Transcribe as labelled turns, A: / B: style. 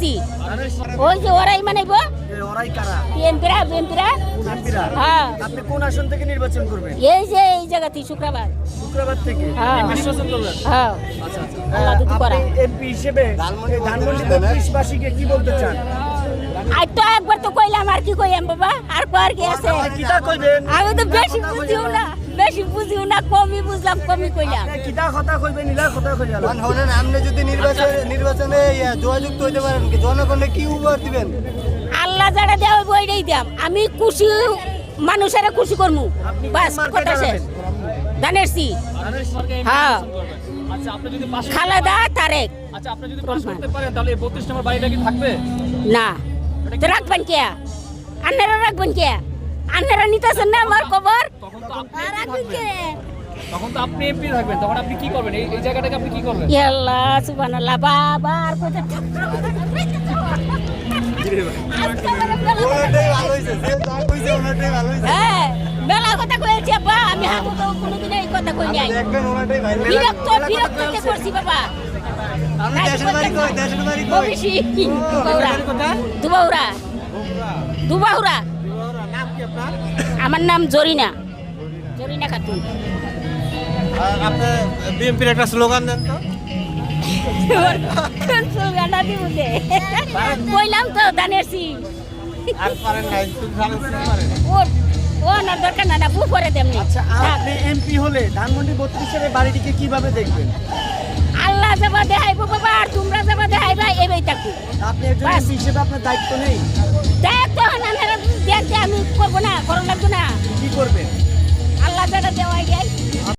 A: ধানেরছি ওই যে ওরাই মানাইব
B: ওরাই কারা?
A: বিএনপিরা বিএনপিরা
B: বিএনপিরা
A: হ্যাঁ।
B: আপনি কোন আসন থেকে নির্বাচন করবেন?
A: এই যে এই জায়গাতে শুক্রবার।
B: শুক্রবার থেকে?
A: হ্যাঁ।
B: নির্বাচন করবেন
A: হ্যাঁ।
B: আচ্ছা আচ্ছা।
A: আল্লাহ যদি করা।
B: আপনি এমপি হিসেবে এই ধানমন্ডি কি বলতে চান?
A: আর তো একবার তো কইলাম আর কি কইলাম বাবা? আর কর কি আছে? আমি তো বেশি বুঝিও না। বেশি বুঝিও না কমই বুঝলাম কমই কইলাম।
B: কিতা কথা কইবেন নীলা কথা কইবেন
C: মান হলেন আপনি যদি নির্বাচনে নির্বাচনে ইয়া, যোগাযুক্ত হইতে পারেন কি? জনগণে কি উপহার দিবেন?
A: আল্লাহ যারা দেওয়া বইটাই দাম আমি খুশি মানুষের খুশি করমু। বাস কথা শেষ? ধানেরছি হ্যাঁ।
D: আচ্ছা
A: খালেদা তারেক।
D: আচ্ছা আপনি যদি পাশ করতে পারেন তাহলে 32 নম্বর বাড়িটা কি থাকবে?
A: না। রাখবেন কে? আন্নারা রাখবেন কে? আন্নারা নিতেছেন না আমার খবর?
D: তখন তো আপনি
A: আর রাখবেন কে?
D: তখন তো আপনি এমপি থাকবেন। তখন আপনি কি করবেন? এই এই জায়গাটাকে আপনি কি করবেন?
A: ইয়াল্লাহ সুবহানাল্লাহ বাবা আর কোথায়
C: ওনাটাই ভালো হয়েছে যে যা কইছে ওনাটাই ভালো হয়েছে
A: হ্যাঁ মেলা কথা কইছি বাবা আমি হাতু তো কোনোদিন এই কথা কই নাই। বিরক্ত বিরক্ত তে করছি বাবা?
C: আপনি দেশের বাড়ি কই? দেশের বাড়ি কই?
A: দুবাউরা
C: আপনার
A: আমার নাম জরিনা। জরিনা খাতুন।
C: আপনি বিএনপির একটা স্লোগান দেন তো
A: গানা দিব দে কইলাম তো দানেরছি
C: আর পারেন না একটু ভালো পারেন
A: ও ও না দরকার না না বু করে দেমনি
B: আচ্ছা আপনি এমপি হলে ধানমন্ডি বত্রিশের এই বাড়িটিকে কীভাবে দেখবেন?
A: আল্লাহ যাবা দেখাইবো বাবা আর তোমরা যাবা দেখাইবা এবাই থাকু
B: আপনি একজন। এমপি হিসেবে আপনার দায়িত্ব নেই।
A: দেখ তো নানারা দেখতে আমি করব না গরম লাগবে না।
B: কি করবেন
A: আল্লাহ যেটা দেওয়াই দেয়।